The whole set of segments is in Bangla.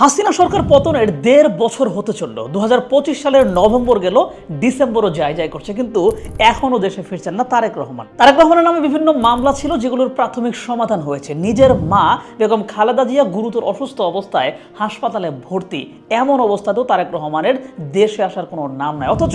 হাসিনা সরকার পতনের দেড় বছর হতে চলল। দু হাজার পঁচিশ সালের নভেম্বর গেল, ডিসেম্বরও যায় যায় করছে, কিন্তু এখনও দেশে ফিরছেন না তারেক রহমান। তারেক রহমানের নামে বিভিন্ন মামলা ছিল যেগুলোর প্রাথমিক সমাধান হয়েছে। নিজের মা বেগম খালেদা জিয়া গুরুতর অসুস্থ অবস্থায় হাসপাতালে ভর্তি। এমন অবস্থাতেও তারেক রহমানের দেশে আসার কোনো নাম নাই। অথচ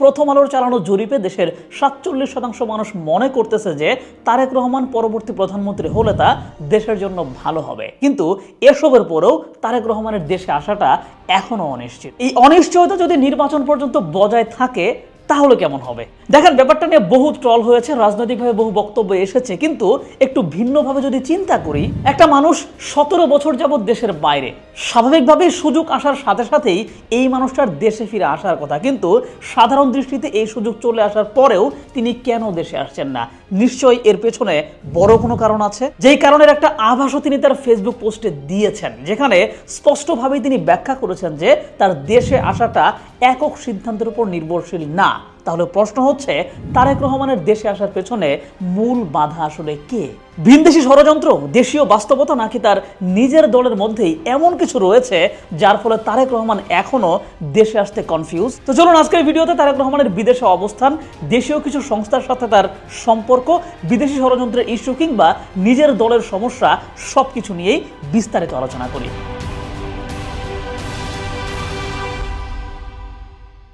প্রথম আলোর চালানো জরিপে দেশের সাতচল্লিশ শতাংশ মানুষ মনে করতেছে যে তারেক রহমান পরবর্তী প্রধানমন্ত্রী হলে তা দেশের জন্য ভালো হবে। কিন্তু এসবের পরেও তারেক রহমানের দেশে আসাটা এখনও অনিশ্চিত। এই অনিশ্চয়তা যদি নির্বাচন পর্যন্ত বজায় থাকে তাহলে কেমন হবে? দেখেন, ব্যাপারটা নিয়ে বহু ট্রল হয়েছে, রাজনৈতিকভাবে বহু বক্তব্য এসেছে, কিন্তু একটু ভিন্নভাবে যদি চিন্তা করি, একটা মানুষ সতেরো বছর যাবৎ দেশের বাইরে, স্বাভাবিকভাবেই সুযোগ আসার সাথে সাথেই এই মানুষটার দেশে ফিরে আসার কথা। কিন্তু সাধারণ দৃষ্টিতে এই সুযোগ চলে আসার পরেও তিনি কেন দেশে আসছেন না? নিশ্চয়ই এর পেছনে বড় কোনো কারণ আছে? যেই কারণের একটা আভাসও তিনি তার ফেসবুক পোস্টে দিয়েছেন, যেখানে স্পষ্টভাবেই তিনি ব্যাখ্যা করেছেন যে তার দেশে আসাটা একক সিদ্ধান্তের উপর নির্ভরশীল না। তাহলে প্রশ্ন হচ্ছে, তারেক রহমানের দেশে আসার পেছনে মূল বাধা আসলে কে? ভিনদেশি ষড়যন্ত্র, দেশীয় বাস্তবতা নাকি তার নিজের দলের মধ্যেই এমন কিছু রয়েছে যার ফলে তারেক রহমান এখনও দেশে আসতে কনফিউজ তো চলুন আজকের ভিডিওতে তারেক রহমানের বিদেশে অবস্থান, দেশীয় কিছু সংস্থার সাথে তার সম্পর্ক, বিদেশি ষড়যন্ত্রের ইস্যু কিংবা নিজের দলের সমস্যা সব কিছু নিয়েই বিস্তারিত আলোচনা করি।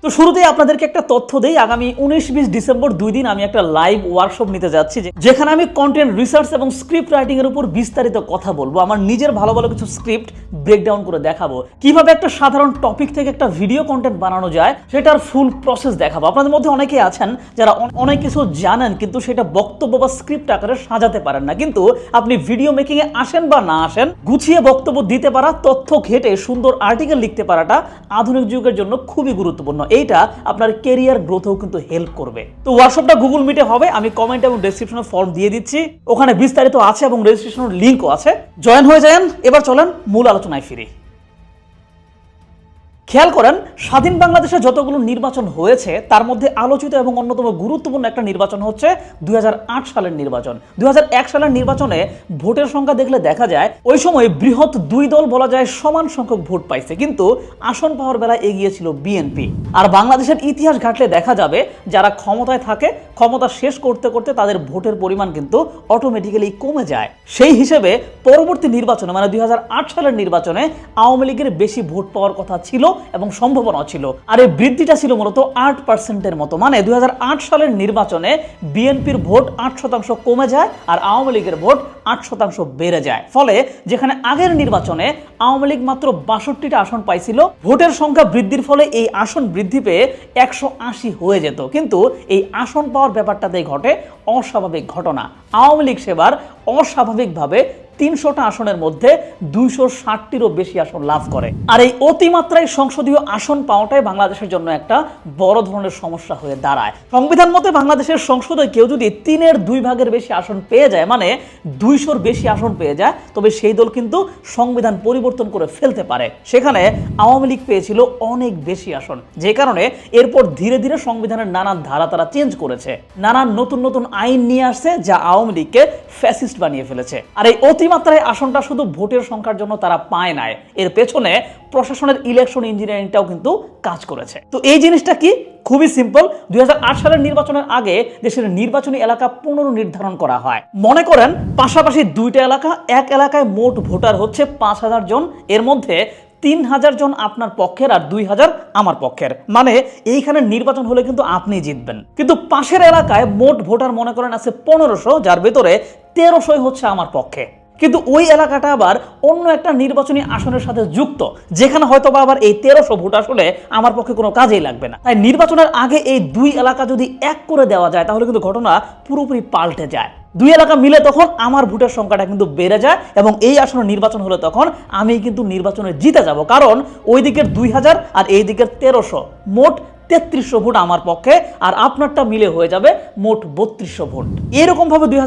তো শুরুতেই আপনাদেরকে একটা তথ্য দেই। আগামী উনিশ বিশ ডিসেম্বর দুই দিন আমি একটা লাইভ ওয়ার্কশপ নিতে যাচ্ছি যেখানে আমি কন্টেন্ট রিসার্চ এবং স্ক্রিপ্ট রাইটিং এর উপর বিস্তারিত কথা বলব। আমার নিজের ভালো ভালো কিছু স্ক্রিপ্ট ব্রেকডাউন করে দেখাবো। কীভাবে একটা সাধারণ টপিক থেকে একটা ভিডিও কন্টেন্ট বানানো যায়, সেটার ফুল প্রসেস দেখাবো। আপনাদের মধ্যে অনেকেই আছেন যারা অনেক কিছু জানেন, কিন্তু সেটা বক্তব্য বা স্ক্রিপ্ট আকারে সাজাতে পারেন না। কিন্তু আপনি ভিডিও মেকিং এ আসেন বা না আসেন, গুছিয়ে বক্তব্য দিতে পারা, তথ্য ঘেটে সুন্দর আর্টিকেল লিখতে পারাটা আধুনিক যুগের জন্য খুবই গুরুত্বপূর্ণ। এইটা আপনার কেরিয়ার গ্রোথেও কিন্তু হেল্প করবে। তো ওয়ার্কশপটা গুগল মিটে হবে, আমি কমেন্ট এবং ডেসক্রিপশনে ফর্ম দিয়ে দিচ্ছি। ওখানে বিস্তারিত আছে এবং রেজিস্ট্রেশনের লিঙ্কও আছে। জয়েন হয়ে যান, এবার চলেন মূল আলোচনায় ফিরি। খেয়াল করেন, স্বাধীন বাংলাদেশে যতগুলো নির্বাচন হয়েছে, তার মধ্যে আলোচিত এবং অন্যতম গুরুত্বপূর্ণ একটা নির্বাচন হচ্ছে দুই হাজার আট সালের নির্বাচন। দুই হাজার এক সালের নির্বাচনে ভোটের সংখ্যা দেখলে দেখা যায়, ওই সময় বৃহৎ দুই দল বলা যায় সমান সংখ্যক ভোট পাইছে, কিন্তু আসন পাওয়ার বেলায় এগিয়েছিল বিএনপি। আর বাংলাদেশের ইতিহাস ঘাটলে দেখা যাবে, যারা ক্ষমতায় থাকে, ক্ষমতা শেষ করতে করতে তাদের ভোটের পরিমাণ কিন্তু অটোমেটিক্যালি কমে যায়। সেই হিসেবে পরবর্তী নির্বাচনে মানে দুই হাজার আট সালের নির্বাচনে, আওয়ামী লীগের বেশি ভোট পাওয়ার কথা ছিল এবং সম্ভাবনা ছিল। আর এই বৃদ্ধিটা ছিল মূলত আট পার্সেন্টের মতো। মানে দুই হাজার আট সালের নির্বাচনে বিএনপির ভোট আট শতাংশ কমে যায় আর আওয়ামী লীগের ভোট আট শতাংশ বেড়ে যায়। ফলে যেখানে আগের নির্বাচনে আওয়ামী লীগ মাত্র বাষট্টিটা আসন পাইছিল, ভোটের সংখ্যা বৃদ্ধির ফলে এই আসন বৃদ্ধি পেয়ে একশো আশি হয়ে যেত। কিন্তু এই আসন পাওয়ার ব্যাপারটাতেই ঘটে অস্বাভাবিক ঘটনা। আওয়ামী লীগ সেবার অস্বাভাবিকভাবে তিনশোটা আসনের মধ্যে দুইশো ষাটটিরও বেশি আসন লাভ করে। আর এই অতিমাত্রায় সংসদীয় আসন পাওয়াটাই বাংলাদেশের জন্য একটা বড় ধরনের সমস্যা হয়ে দাঁড়ায়। সংবিধান মতে বাংলাদেশের সংসদে কেউ যদি তিনের দুই ভাগের বেশি আসন পেয়ে যায় মানে দুইশোর বেশি আসন পেয়ে যায়, তবে সেই দল কিন্তু সংবিধান পরিবর্তন করে ফেলতে পারে। সেখানে আওয়ামী লীগ পেয়েছিল অনেক বেশি আসন, যে কারণে এরপর ধীরে ধীরে সংবিধানের নানান ধারা তারা চেঞ্জ করেছে। নানান নতুন নতুন আইন নিয়ে আসছে, যা আওয়ামী লীগকে ফ্যাসিস্ট বানিয়ে ফেলেছে। আর এই অতিমাত্রায় আসনটা শুধু ভোটের সংখ্যার জন্য তারা পায় নাই এর পেছনে প্রশাসনের ইলেকশন ইঞ্জিনিয়ারিংটাও কিন্তু কাজ করেছে। তো এই জিনিসটা কি? খুবই সিম্পল দুই হাজার আট সালের নির্বাচনের আগে দেশের নির্বাচনী এলাকা পুনর্নির্ধারণ করা হয়। মনে করেন, পাশাপাশি দুইটা এলাকা, এক এলাকায় মোট ভোটার হচ্ছে পাঁচ হাজার জন। এর মধ্যে তিন হাজার জন আপনার পক্ষের আর দুই হাজার আমার পক্ষের। মানে এইখানে নির্বাচন হলে কিন্তু আপনি জিতবেন। কিন্তু পাশের এলাকায় মোট ভোটার মনে করেন আছে পনেরোশো, যার ভেতরে তেরোশোই হচ্ছে আমার পক্ষে। কিন্তু ওই এলাকাটা আবার অন্য একটা নির্বাচনী আসনের সাথে যুক্ত, যেখানে হয়তো বা আবার এই তেরোশো ভোট আসলে আমার পক্ষে কোনো কাজেই লাগবে না। তাই নির্বাচনের আগে এই দুই এলাকা যদি এক করে দেওয়া যায়, তাহলে কিন্তু ঘটনা পুরোপুরি পাল্টে যায়। দুই এলাকা মিলে তখন আমার ভোটের সংখ্যাটা কিন্তু বেড়ে যায় এবং এই আসনে নির্বাচন হলে তখন আমি কিন্তু নির্বাচনে জিতে যাব। কারণ ওই দিকের দুই হাজার আর এই দিকের তেরোশো মোট তেত্রিশশো ভোট আমার পক্ষে আর আপনারটা মিলে হয়ে যাবে মোট বত্রিশশো ভোট। এরকম ভাবে দুই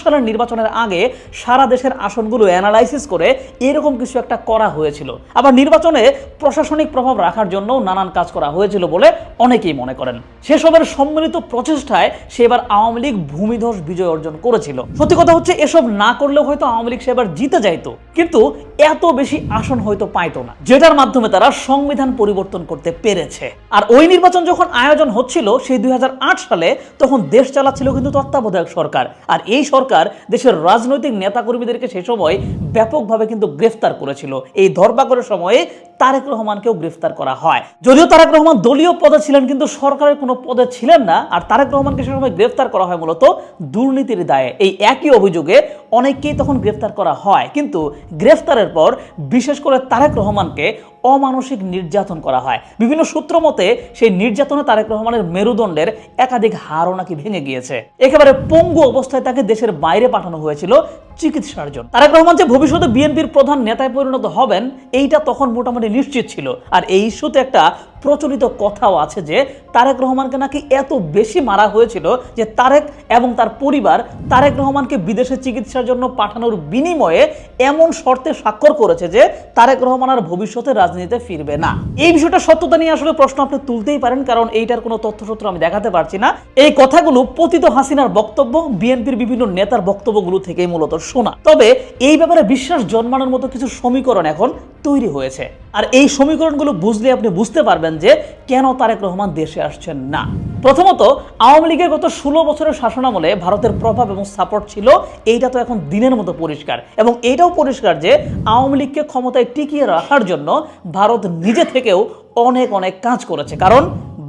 সালের নির্বাচনের আগে সারা দেশের আসনগুলো অ্যানালাইসিস করে এরকম কিছু একটা করা হয়েছিল। আবার নির্বাচনে প্রশাসনিক প্রভাব রাখার জন্য নানান কাজ করা হয়েছিল বলে অনেকেই মনে করেন। সেসবের সম্মিলিত প্রচেষ্টায় সে এবার আওয়ামী লীগ ভূমিধস বিজয় অর্জন করেছিল। সত্যি কথা হচ্ছে, এসব না করলেও হয়তো আওয়ামী লীগ সেবার জিতে যাইতো। কিন্তু এত বেশি আসন হয়তো পাইতো না, যেটার মাধ্যমে তারা সংবিধান পরিবর্তন করতে পেরেছে। আর ওই নির্বাচন যখন আয়োজন হচ্ছিল, সেই দুই হাজার আট সালে তখন দেশ চালাচ্ছিল কিন্তু তত্ত্বাবধায়ক সরকার। আর এই সরকার দেশের রাজনৈতিক নেতাকর্মীদেরকে সে সময় ব্যাপকভাবে কিন্তু গ্রেফতার করেছিল। এই ধরপাকড়ের সময়ে তারেক রহমানকেও গ্রেফতার করা হয়। যদিও তারেক রহমান দলীয় পদে ছিলেন, কিন্তু সরকারের কোনো পদে ছিলেন না। আর তারেক রহমানকে সে সময় গ্রেফতার করা হয় মূলত দুর্নীতির দায়ে। এই একই অভিযোগে অনেককেই তখন গ্রেফতার করা হয়। কিন্তু গ্রেফতারের পর বিশেষ করে তারেক রহমানকে অমানসিক নির্যাতন করা হয়। বিভিন্ন সূত্র মতে, সেই নির্যাতনে তারেক রহমানের মেরুদণ্ডের একাধিক হাড়ও নাকি ভেঙে গিয়েছে। একেবারে পঙ্গু অবস্থায় তাকে দেশের বাইরে পাঠানো হয়েছিল চিকিৎসার জন্য। তারেক রহমান যে ভবিষ্যতে বিএনপির প্রধান নেতায় পরিণত হবেন, এইটা তখন মোটামুটি নিশ্চিত ছিল। আর এই ইস্যুতে একটা প্রচলিত কথাও আছে যে তারেক রহমানকে নাকি এত বেশি মারা হয়েছিল যে তারেক এবং তার পরিবার তারেক রহমানকে বিদেশে চিকিৎসার জন্য পাঠানোর বিনিময়ে এমন শর্তে স্বাক্ষর করেছে যে তারেক রহমান আর ভবিষ্যতে রাজনীতিতে ফিরবে না। এই বিষয়টা সত্যতা নিয়ে আসলে প্রশ্ন আপনি তুলতেই পারেন, কারণ এইটার কোনো তথ্যসূত্র আমি দেখাতে পারছি না। এই কথাগুলো পতিত হাসিনার বক্তব্য, বিএনপির বিভিন্ন নেতার বক্তব্যগুলো থেকেই মূলত শোনা। তবে এই ব্যাপারে বিশ্বাস জন্মানোর মতো কিছু সমীকরণ এখন তৈরি হয়েছে। আর এই সমীকরণগুলো বুঝলে আপনি বুঝতে পারবেন যে কেন তারেক রহমান দেশে আসছেন না। প্রথমত, আওয়ামী লীগের গত ষোলো বছরের শাসনামলে ভারতের প্রভাব এবং সাপোর্ট ছিল, এইটা তো এখন দিনের মতো পরিষ্কার। এবং এটাও পরিষ্কার যে আওয়ামী লীগকে ক্ষমতায় টিকিয়ে রাখার জন্য ভারত নিজে থেকেও অনেক অনেক কাজ করেছে। কারণ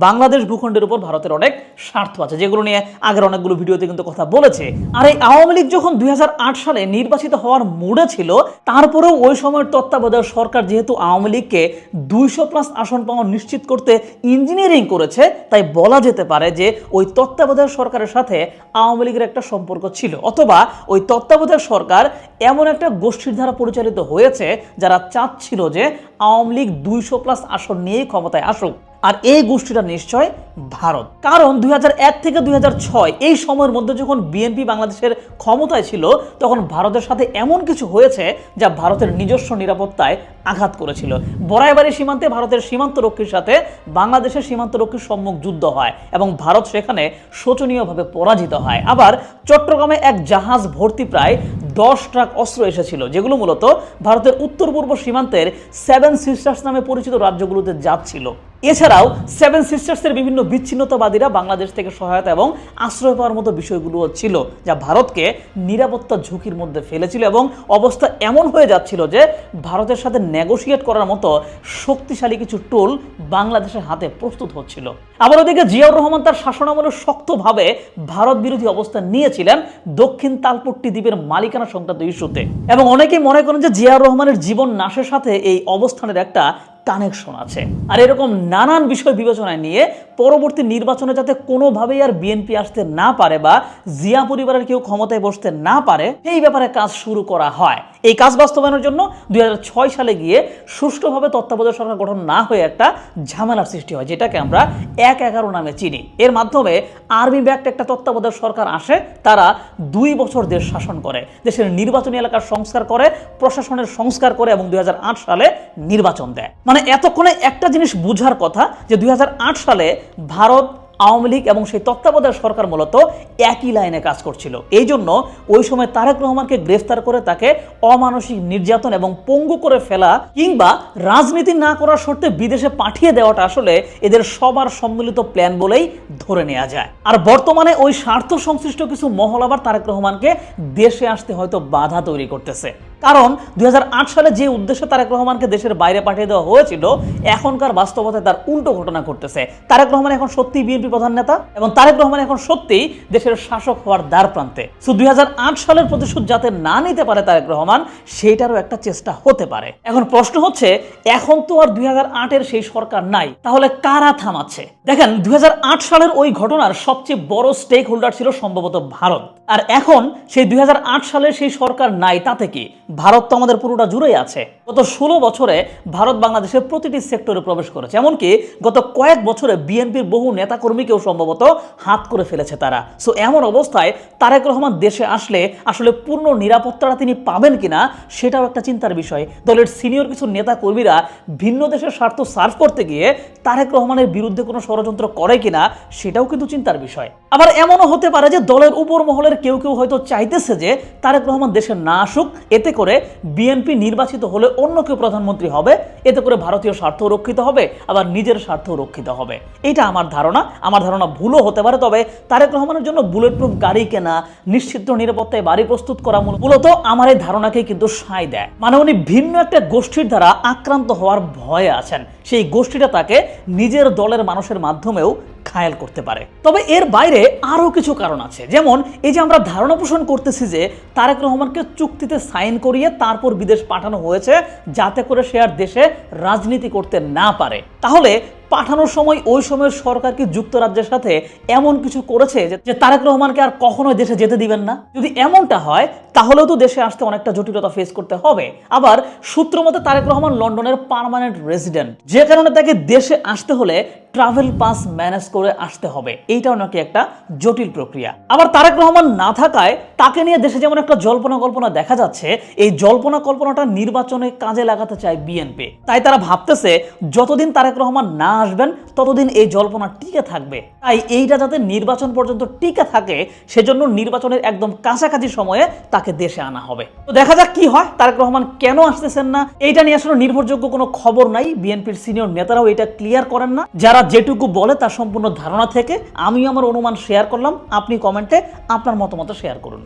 বাংলাদেশ ভূখণ্ডের উপর ভারতের অনেক স্বার্থ আছে, যেগুলো নিয়ে আগের অনেকগুলো ভিডিওতে কিন্তু কথা বলেছে। আর এই আওয়ামী লীগ যখন দুই হাজার আট সালে নির্বাচিত হওয়ার মুডে ছিল, তারপরেও ওই সময়ের তত্ত্বাবধায়ক সরকার যেহেতু আওয়ামী লীগকে দুইশো প্লাস আসন পাওয়া নিশ্চিত করতে ইঞ্জিনিয়ারিং করেছে, তাই বলা যেতে পারে যে ওই তত্ত্বাবধায়ক সরকারের সাথে আওয়ামী লীগের একটা সম্পর্ক ছিল। অথবা ওই তত্ত্বাবধায়ক সরকার এমন একটা গোষ্ঠীর দ্বারা পরিচালিত হয়েছে, যারা চাচ্ছিল যে আওয়ামী লীগ দুইশো প্লাস আসন নিয়েই ক্ষমতায় আসুক। আর এই গোষ্ঠীটা নিশ্চয় ভারত। কারণ দুই হাজার এক থেকে দুই হাজার ছয় এই সময়ের মধ্যে যখন বিএনপি বাংলাদেশের ক্ষমতায় ছিল, তখন ভারতের সাথে এমন কিছু হয়েছে যা ভারতের নিজস্ব নিরাপত্তায় আঘাত করেছিল। বরাইবাড়ি সীমান্তে ভারতের সীমান্ত রক্ষীর সাথে বাংলাদেশের সীমান্ত রক্ষীর সম্মুখ যুদ্ধ হয় এবং ভারত সেখানে শোচনীয়ভাবে পরাজিত হয়। আবার চট্টগ্রামে এক জাহাজ ভর্তি প্রায় দশ ট্রাক অস্ত্র এসেছিল, যেগুলো মূলত ভারতের উত্তর পূর্ব সীমান্তের সেভেন সিস্টার্স নামে পরিচিত রাজ্যগুলোতে যাচ্ছিল। এছাড়াও সেভেন সিস্টার্সের বিভিন্ন বিচ্ছিন্নতাবাদীরা বাংলাদেশ থেকে সহায়তা এবং আশ্রয় পাওয়ার মতো বিষয়গুলোও ছিল, যা ভারতকে নিরাপত্তা ঝুঁকির মধ্যে ফেলেছিল এবং অবস্থা এমন হয়ে যাচ্ছিল যে ভারতের সাথে নেগোশিয়েট করার মতো শক্তিশালী কিছু টোল বাংলাদেশের হাতে প্রস্তুত হচ্ছিল। আবার ওদিকে জিয়াউর রহমান তার শাসনামলে শক্তভাবে ভারত বিরোধী অবস্থান নিয়েছিলেন দক্ষিণ তালপট্টি দ্বীপের মালিকানা সংক্রান্ত ইস্যুতে এবং অনেকেই মনে করেন যে জিয়াউর রহমানের জীবন নাশের সাথে এই অবস্থানের একটা কানেকশন আছে। আর এরকম নানান বিষয় বিবেচনায় নিয়ে পরবর্তী নির্বাচনে যাতে কোনোভাবেই আর বিএনপি আসতে না পারে বা জিয়া পরিবারের কেউ ক্ষমতায় বসতে না পারে, এই ব্যাপারে কাজ শুরু করা হয়। এই কাজ বাস্তবায়নের জন্য দুই সালে গিয়ে সুষ্ঠুভাবে তত্ত্বাবধায়ক সরকার গঠন না হয়ে একটা ঝামেলার সৃষ্টি হয়, যেটাকে আমরা এক এগারো নামে চিনি। এর মাধ্যমে আর্মি ব্যাক্ট একটা তত্ত্বাবধায়ক সরকার আসে, তারা দুই বছর দেশ শাসন করে। দেশের নির্বাচনী এলাকার সংস্কার করে, প্রশাসনের সংস্কার করে এবং দুই হাজার আট সালে নির্বাচন দেয়। মানে এতক্ষণে একটা জিনিস বুঝার কথা যে দুই সালে ভারত, আওয়ামী লীগ এবং সেই তত্ত্বাবধায়ক সরকার মূলত একই লাইনে কাজ করছিল। এই জন্য ওই সময় তারেক রহমানকে গ্রেফতার করে তাকে অমানসিক নির্যাতন এবং পঙ্গু করে ফেলা কিংবা রাজনীতি না করার শর্তে বিদেশে পাঠিয়ে দেওয়াটা আসলে এদের সবার সম্মিলিত প্ল্যান বলেই ধরে নেওয়া যায়। আর বর্তমানে ওই স্বার্থ সংশ্লিষ্ট কিছু মহল আবার তারেক রহমানকে দেশে আসতে হয়তো বাধা তৈরি করতেছে। কারণ দুই সালে যে উদ্দেশ্যে তারেক রহমানকে দেশের বাইরে পাঠিয়ে দেওয়া হয়েছিল, এখনকার বাস্তবতায় তার উল্টো ঘটনা ঘটতেছে। তারেক রহমান এখন সত্যি বিএনপি প্রধান নেতা এবং তারেক রহমান এখন সত্যিই দেশের শাসক হওয়ার দ্বার প্রান্তে। সো দুই সালের প্রতিশোধ যাতে না নিতে পারে তারেক রহমান, সেইটারও একটা চেষ্টা হতে পারে। এখন প্রশ্ন হচ্ছে, এখন তো আর দুই হাজার আট এর সেই সরকার নাই, তাহলে কারা থামাচ্ছে? দেখেন, দুই হাজার আট সালের ওই ঘটনার সবচেয়ে বড় স্টেক হোল্ডার ছিল সম্ভবত ভারত। আর এখন সেই দুই হাজার আট সালের সেই সরকার নাই, তাতে কি? ভারত তো আমাদের পুরোটা জুড়েই আছে। গত ষোলো বছরে ভারত বাংলাদেশের প্রতিটি সেক্টরে প্রবেশ করেছে। এমনকি গত কয়েক বছরে বিএনপির বহু নেতাকর্মীকেও সম্ভবত হাত করে ফেলেছে তারা। সো এমন অবস্থায় তারেক রহমান দেশে আসলে আসলে পূর্ণ নিরাপত্তাটা তিনি পাবেন কিনা সেটাও একটা চিন্তার বিষয়। দলের সিনিয়র কিছু নেতা কর্মীরা ভিন্ন দেশের স্বার্থ সার্ভ করতে গিয়ে তারেক রহমানের বিরুদ্ধে কোনো ষড়যন্ত্র করে কিনা সেটাও কিন্তু চিন্তার বিষয়। আবার এমনও হতে পারে যে দলের উপর মহলের কেউ কেউ হয়তো চাইতেছে যে তারেক রহমান দেশে না আসুক, এতে করে বিএনপি নির্বাচিত হলে অন্য কেউ প্রধানমন্ত্রী হবে, এতে করে ভারতীয় স্বার্থ রক্ষিত হবে, আবার নিজের স্বার্থ রক্ষিত হবে। এটা আমার ধারণা আমার ধারণা ভুলও হতে পারে, তবে তারেক রহমানের জন্য বুলেট প্রুফ গাড়ি কেনা, নিশ্চিত নিরাপত্তায় বাড়ি প্রস্তুত করা মূল- মূলত আমার এই ধারণাকে কিন্তু সায় দেয়। মানে উনি ভিন্ন একটা গোষ্ঠীর দ্বারা আক্রান্ত হওয়ার ভয়ে আছেন। সেই গোষ্ঠীটা তাকে নিজের দলের মানুষের মাধ্যমেও খায়াল করতে পারে। তবে এর বাইরে আরও কিছু কারণ আছে। যেমন, এই যে আমরা ধারণা পোষণ করতেছি যে তারেক রহমানকে চুক্তিতে সাইন করিয়ে তারপর বিদেশ পাঠানো হয়েছে যাতে করে সে আর দেশে রাজনীতি করতে না পারে। তাহলে পাঠানোর সময় ওই সময়ের সরকার কি যুক্তরাজ্যের সাথে এমন কিছু করেছে যে- তারেক রহমানকে আর কখনোই দেশে যেতে দিবেন না? যদি এমনটা হয়, তাহলেও তো দেশে আসতে অনেকটা জটিলতা ফেস করতে হবে। আবার সূত্র মতে তারেক রহমান লন্ডনের পারমানেন্ট রেসিডেন্ট যে কারণে তাকে দেশে আসতে হলে ট্রাভেল পাস ম্যানেজ করে আসতে হবে। এইটাও নাকি একটা জটিল প্রক্রিয়া। আবার তারেক রহমান না থাকায় তাকে নিয়ে দেশে যেমন একটা জল্পনা কল্পনা দেখা যাচ্ছে, এই জল্পনা কল্পনাটা নির্বাচনে কাজে লাগাতে চায় বিএনপি তাই তারা ভাবতেছে, যতদিন তারেক রহমান না আসবেন, ততদিন এই জল্পনা টিকে থাকবে। তাই এইটা যাতে নির্বাচন পর্যন্ত টিকে থাকে, সেজন্য নির্বাচনের একদম কাছাকাছি সময়ে তাকে দেশে আনা হবে। তো দেখা যাক কি হয়, তারেক রহমান কেন আসতেছেন না? এইটা নিয়ে আসলে নির্ভরযোগ্য কোনো খবর নাই। বিএনপির সিনিয়র নেতারাও এটা ক্লিয়ার করেন না। যারা যেটুকু বলে তার সম্পূর্ণ ধারণা থেকে আমি আমার অনুমান শেয়ার করলাম। আপনি কমেন্টে আপনার মতামত শেয়ার করুন।